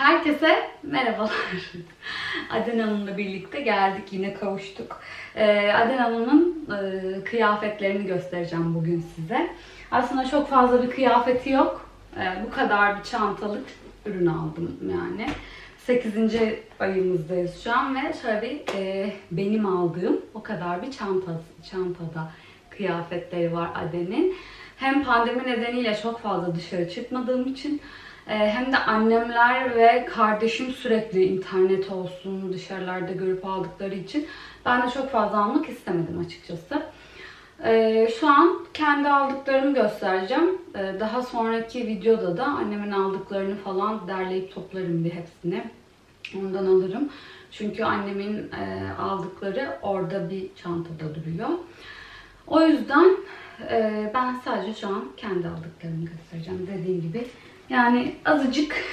Herkese merhabalar. Aden Hanım'la birlikte geldik yine kavuştuk. Ee, Aden Hanım'ın e, kıyafetlerini göstereceğim bugün size. Aslında çok fazla bir kıyafeti yok. Ee, bu kadar bir çantalık ürün aldım yani. 8. ayımızdayız şu an ve şöyle bir, benim aldığım o kadar bir çantası, çantada kıyafetleri var Aden'in. Hem pandemi nedeniyle çok fazla dışarı çıkmadığım için hem de annemler ve kardeşim sürekli internet olsun dışarılarda görüp aldıkları için ben de çok fazla almak istemedim açıkçası. E, Şu an kendi aldıklarımı göstereceğim. E, Daha sonraki videoda da annemin aldıklarını falan derleyip toplarım bir hepsini. Ondan alırım. Çünkü annemin e, aldıkları orada bir çantada duruyor. O yüzden e, ben sadece şu an kendi aldıklarımı göstereceğim dediğim gibi. Yani azıcık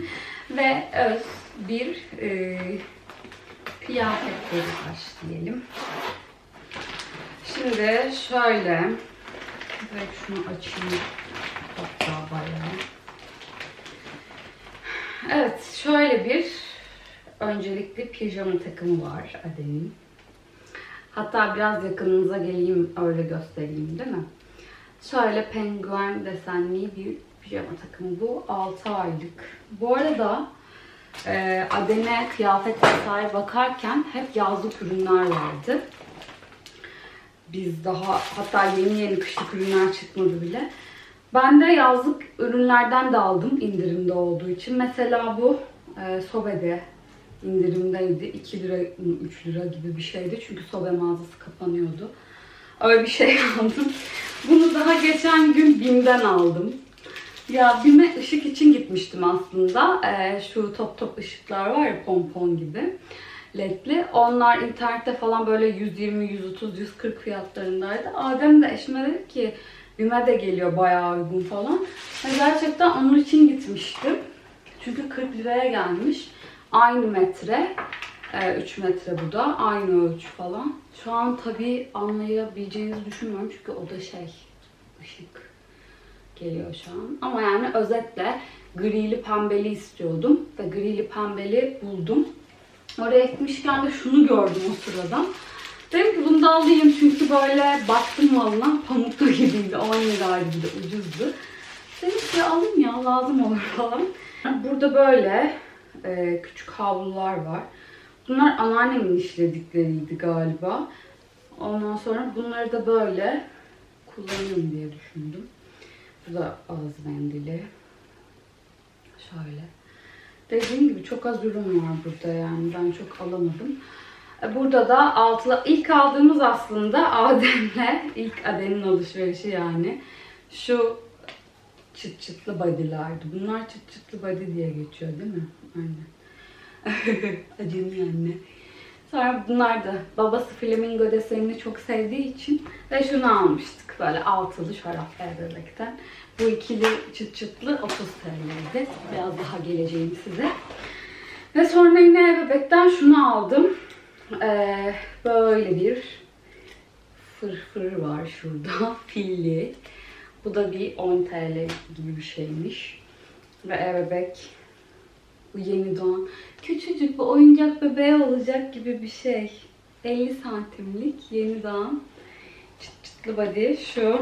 ve öz bir e, kıyafetleri var diyelim. Şimdi şöyle ve şunu açayım hatta bayağı. Evet şöyle bir öncelikle pijama takımı var Aden'in. Hatta biraz yakınınıza geleyim öyle göstereyim değil mi? Şöyle penguen desenli bir pijama takımı bu 6 aylık. Bu arada e, Aden'e kıyafet vesaire bakarken hep yazlık ürünler vardı. Biz daha hatta yeni yeni kışlık ürünler çıkmadı bile. Ben de yazlık ürünlerden de aldım indirimde olduğu için. Mesela bu e, Sobe'de indirimdeydi. 2 lira, 3 lira gibi bir şeydi. Çünkü Sobe mağazası kapanıyordu. Öyle bir şey aldım. Bunu daha geçen gün BİM'den aldım. Ya BİM'e ışık için gitmiştim aslında. Ee, şu top top ışıklar var ya pompon gibi. ledli. Onlar internette falan böyle 120, 130, 140 fiyatlarındaydı. Adem de eşime dedi ki BİM'e de geliyor bayağı uygun falan. Ve gerçekten onun için gitmiştim. Çünkü 40 liraya gelmiş. Aynı metre. 3 metre bu da. Aynı ölçü falan. Şu an tabii anlayabileceğinizi düşünmüyorum. Çünkü o da şey ışık geliyor şu an. Ama yani özetle grili pembeli istiyordum. Ve grili pembeli buldum. Oraya gitmişken de şunu gördüm o sırada. Dedim ki bunu da alayım çünkü böyle baktım malına pamuklu gibiydi. 10 liraydı bir de ucuzdu. Dedim ki alayım ya lazım olur falan. Burada böyle e, küçük havlular var. Bunlar anneannemin işledikleriydi galiba. Ondan sonra bunları da böyle kullanayım diye düşündüm. Bu da ağız mendili. Şöyle. Dediğim gibi çok az ürün var burada yani. Ben çok alamadım. E, Burada da altılı ilk aldığımız aslında Adem'le ilk Adem'in alışverişi yani. Şu çıt çıtlı body'lerdi. Bunlar çıt çıtlı body diye geçiyor değil mi? Aynen. Acemi anne. Sonra bunlar da babası flamingo desenini çok sevdiği için ve şunu almıştık böyle altılı çorap bebekten. Bu ikili çıt çıtlı 30 TL'ydi. Biraz daha geleceğim size. Ve sonra yine bebekten şunu aldım. Ee, böyle bir fırfır var şurada. Pilli. Bu da bir 10 TL gibi bir şeymiş. Ve bebek bu yeni doğan küçücük bir oyuncak bebeği olacak gibi bir şey. 50 santimlik yeni doğan çıt çıtlı body şu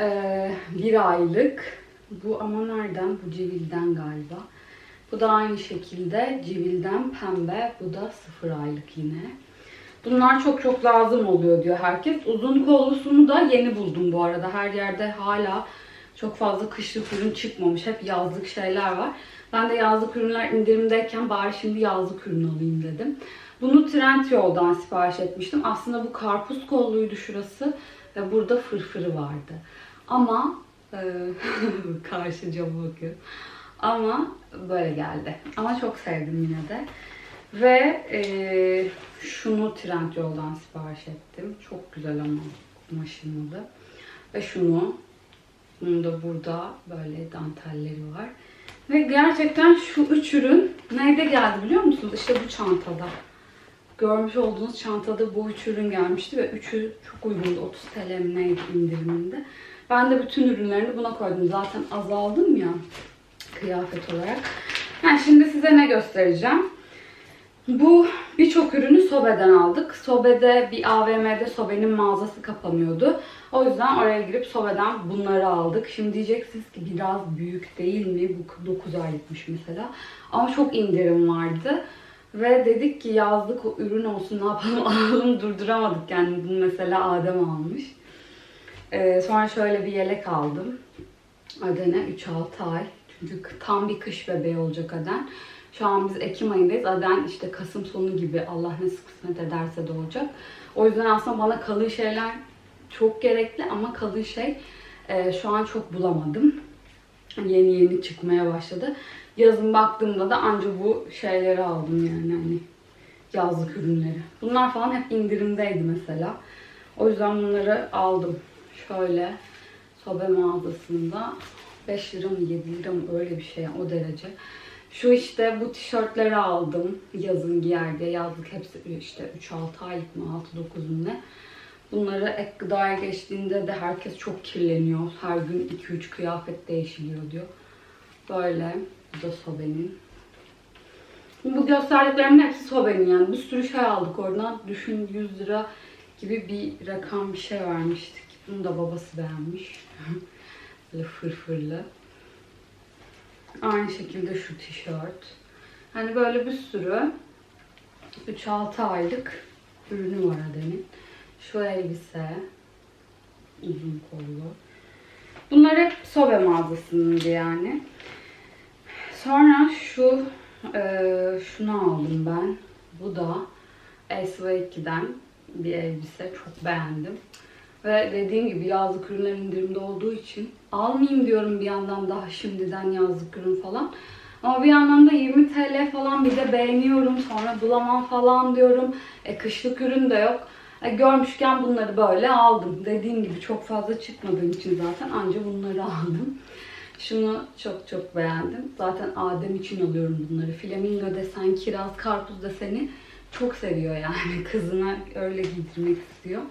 ee, bir aylık. Bu ama nereden? Bu civilden galiba. Bu da aynı şekilde civilden pembe. Bu da sıfır aylık yine. Bunlar çok çok lazım oluyor diyor herkes. Uzun kollusunu da yeni buldum bu arada. Her yerde hala çok fazla kışlık ürün çıkmamış. Hep yazlık şeyler var. Ben de yazlık ürünler indirimdeyken bari şimdi yazlık ürün alayım dedim. Bunu Trendyol'dan sipariş etmiştim. Aslında bu karpuz kolluydu şurası. Ve burada fırfırı vardı. Ama e, karşı cama bakıyorum. Ama böyle geldi. Ama çok sevdim yine de. Ve e, şunu Trendyol'dan sipariş ettim. Çok güzel ama kumaşımdı. Ve şunu bunun da burada böyle dantelleri var. Ve gerçekten şu üç ürün nerede geldi biliyor musunuz? İşte bu çantada. Görmüş olduğunuz çantada bu üç ürün gelmişti ve üçü çok uygundu. 30 TL indiriminde. Ben de bütün ürünlerini buna koydum. Zaten azaldım ya. kıyafet olarak. Yani şimdi size ne göstereceğim? Bu birçok ürünü Sobe'den aldık. Sobe'de bir AVM'de Sobe'nin mağazası kapanıyordu. O yüzden oraya girip Sobe'den bunları aldık. Şimdi diyeceksiniz ki biraz büyük değil mi? Bu 9 aylıkmış mesela. Ama çok indirim vardı. Ve dedik ki yazlık o ürün olsun ne yapalım alalım durduramadık yani bunu mesela Adem almış. Ee, sonra şöyle bir yelek aldım. Adene 3-6 ay. Çünkü tam bir kış bebeği olacak Aden. Şu an biz Ekim ayındayız. Aden işte Kasım sonu gibi Allah nasıl kısmet ederse doğacak. O yüzden aslında bana kalın şeyler çok gerekli ama kalın şey e, şu an çok bulamadım. Yeni yeni çıkmaya başladı. Yazın baktığımda da anca bu şeyleri aldım yani hani yazlık ürünleri. Bunlar falan hep indirimdeydi mesela. O yüzden bunları aldım. Şöyle sobe mağazasında 5 lira mı 7 lira mı öyle bir şey o derece. Şu işte bu tişörtleri aldım yazın giyer diye. Yazlık hepsi işte 3-6 aylık mı 6-9 mu ne. Bunları ek gıdaya geçtiğinde de herkes çok kirleniyor. Her gün 2-3 kıyafet değişiliyor diyor. Böyle. Bu da Sobe'nin. Bu gösterdiklerimin hepsi Sobe'nin yani. Bir sürü şey aldık oradan. Düşün 100 lira gibi bir rakam bir şey vermiştik. Bunu da babası beğenmiş. Böyle fırfırlı. Aynı şekilde şu tişört. Hani böyle bir sürü 3-6 aylık ürünü var Aden'in. Şu elbise uzun kollu. Bunlar hep Sobe mağazasınındı yani. Sonra şu e, şunu aldım ben. Bu da SV2'den bir elbise. Çok beğendim. Ve dediğim gibi yazlık ürünler indirimde olduğu için almayayım diyorum bir yandan daha şimdiden yazlık ürün falan. Ama bir yandan da 20 TL falan bir de beğeniyorum sonra bulamam falan diyorum. E kışlık ürün de yok. E, görmüşken bunları böyle aldım. Dediğim gibi çok fazla çıkmadığım için zaten anca bunları aldım. Şunu çok çok beğendim. Zaten Adem için alıyorum bunları. Flamingo desen, kiraz, karpuz deseni çok seviyor yani. Kızına öyle giydirmek istiyor.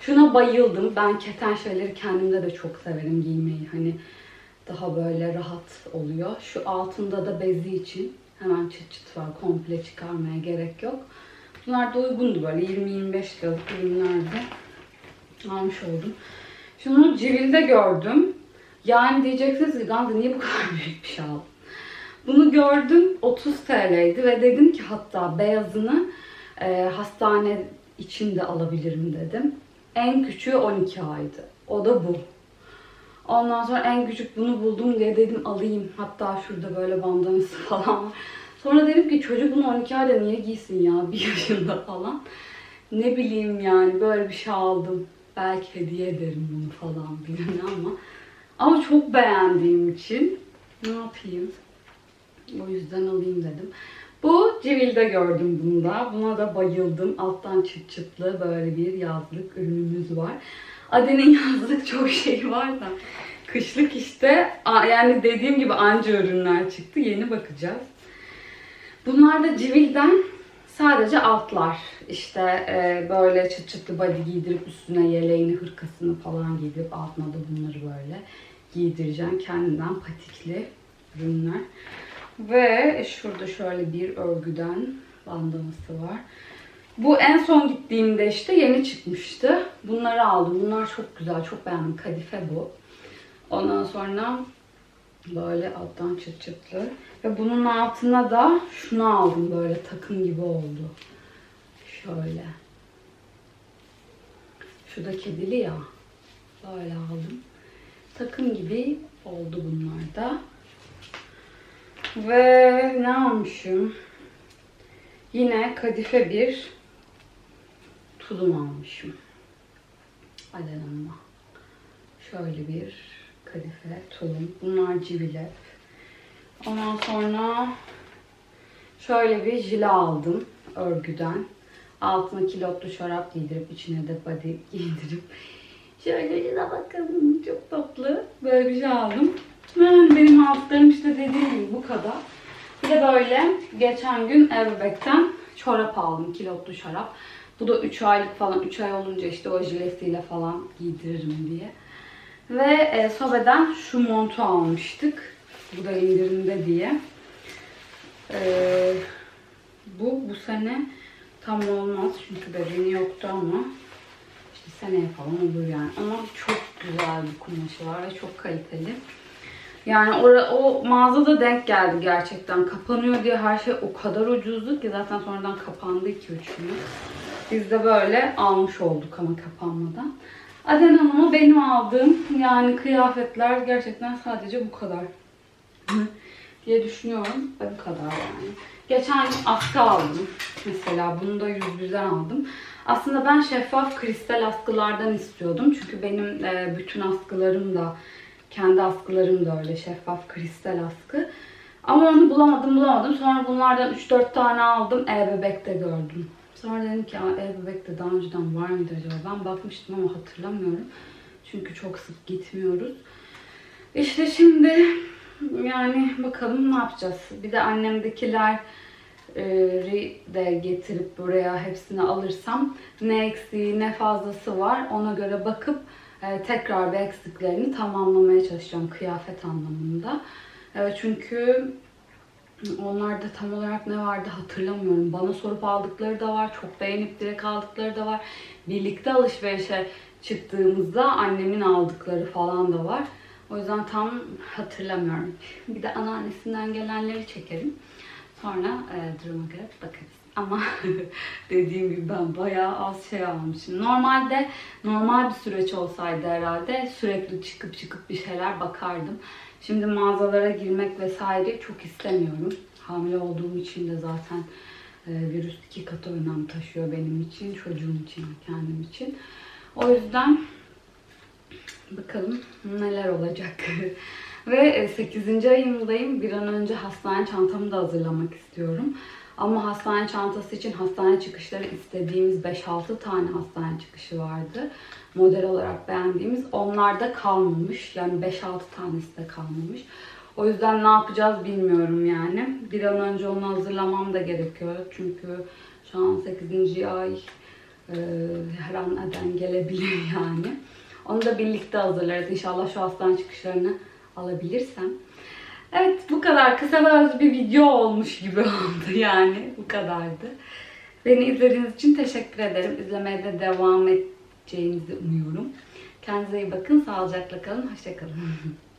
Şuna bayıldım. Ben keten şeyleri kendimde de çok severim giymeyi. Hani daha böyle rahat oluyor. Şu altında da bezi için hemen çıt çıt var. Komple çıkarmaya gerek yok. Bunlar da uygundu böyle 20-25 liralık ürünlerde almış oldum. Şunu Civil'de gördüm. Yani diyeceksiniz ki Gamze niye bu kadar büyük bir şey aldın? Bunu gördüm 30 TL'ydi ve dedim ki hatta beyazını e, hastane içinde alabilirim dedim. En küçüğü 12 aydı. O da bu. Ondan sonra en küçük bunu buldum diye dedim alayım. Hatta şurada böyle bandanası falan var. Sonra dedim ki çocuk bunu 12 ayda niye giysin ya bir yaşında falan. Ne bileyim yani böyle bir şey aldım. Belki hediye ederim bunu falan birine ama. Ama çok beğendiğim için ne yapayım? O yüzden alayım dedim. Bu Civil'de gördüm bunu da. Buna da bayıldım. Alttan çıt çıtlı böyle bir yazlık ürünümüz var. Aden'in yazlık çok şey var da. Kışlık işte yani dediğim gibi anca ürünler çıktı. Yeni bakacağız. Bunlar da Civil'den sadece altlar. İşte e, böyle çıt çıtlı body giydirip üstüne yeleğini, hırkasını falan giydirip altına da bunları böyle giydireceğim. Kendimden patikli ürünler. Ve şurada şöyle bir örgüden bandaması var. Bu en son gittiğimde işte yeni çıkmıştı. Bunları aldım. Bunlar çok güzel. Çok beğendim. Kadife bu. Ondan sonra böyle alttan çıt çıtlı. Ve bunun altına da şunu aldım böyle takım gibi oldu. Şöyle. Şu da kedili ya. Böyle aldım. Takım gibi oldu bunlar da. Ve ne almışım? Yine kadife bir tulum almışım. Adena'ma. Şöyle bir kadife tulum. Bunlar civilep. Ondan sonra şöyle bir jile aldım örgüden. Altına kilotlu çorap giydirip içine de body giydirip şöyle jile bakın çok tatlı. Böyle bir şey aldım. Yani benim aldıklarım işte dediğim gibi bu kadar. Bir de böyle geçen gün Erbek'ten çorap aldım. Kilotlu çorap. Bu da 3 aylık falan. 3 ay olunca işte o jilesiyle falan giydiririm diye. Ve e, Sobe'den şu montu almıştık. Bu da indirimde diye. Ee, bu bu sene tam olmaz çünkü bedeni yoktu ama işte seneye falan olur yani. Ama çok güzel bir kumaşı var ve çok kaliteli. Yani o, o mağazada denk geldi gerçekten. Kapanıyor diye her şey o kadar ucuzdu ki zaten sonradan kapandı 2-3 gün. Biz de böyle almış olduk ama kapanmadan. Aden Hanım'a benim aldığım yani kıyafetler gerçekten sadece bu kadar diye düşünüyorum. Bu kadar yani. Geçen askı aldım. Mesela bunu da 101'den aldım. Aslında ben şeffaf kristal askılardan istiyordum. Çünkü benim e, bütün askılarım da kendi askılarım da öyle şeffaf kristal askı. Ama onu bulamadım bulamadım. Sonra bunlardan 3-4 tane aldım. E-Bebek'te gördüm. Sonra dedim ki E-Bebek'te daha önceden var mıydı acaba? Ben bakmıştım ama hatırlamıyorum. Çünkü çok sık gitmiyoruz. İşte şimdi yani bakalım ne yapacağız. Bir de annemdekiler de getirip buraya hepsini alırsam ne eksiği ne fazlası var ona göre bakıp tekrar bir eksiklerini tamamlamaya çalışacağım kıyafet anlamında. Çünkü onlarda tam olarak ne vardı hatırlamıyorum. Bana sorup aldıkları da var. Çok beğenip direkt aldıkları da var. Birlikte alışverişe çıktığımızda annemin aldıkları falan da var. O yüzden tam hatırlamıyorum. Bir de anneannesinden gelenleri çekerim. Sonra e, duruma göre bakarız. Ama dediğim gibi ben bayağı az şey almışım. Normalde normal bir süreç olsaydı herhalde sürekli çıkıp çıkıp bir şeyler bakardım. Şimdi mağazalara girmek vesaire çok istemiyorum. Hamile olduğum için de zaten e, virüs iki katı önem taşıyor benim için, çocuğum için, kendim için. O yüzden bakalım neler olacak. Ve 8. ayımdayım. Bir an önce hastane çantamı da hazırlamak istiyorum. Ama hastane çantası için hastane çıkışları istediğimiz 5-6 tane hastane çıkışı vardı. Model olarak beğendiğimiz. Onlar da kalmamış. Yani 5-6 tanesi de kalmamış. O yüzden ne yapacağız bilmiyorum yani. Bir an önce onu hazırlamam da gerekiyor. Çünkü şu an 8. ay e, her an neden gelebilir yani. Onu da birlikte hazırlarız. İnşallah şu hastane çıkışlarını alabilirsem. Evet bu kadar kısa ve öz bir video olmuş gibi oldu yani. Bu kadardı. Beni izlediğiniz için teşekkür ederim. İzlemeye de devam edeceğinizi umuyorum. Kendinize iyi bakın. Sağlıcakla kalın. Hoşçakalın.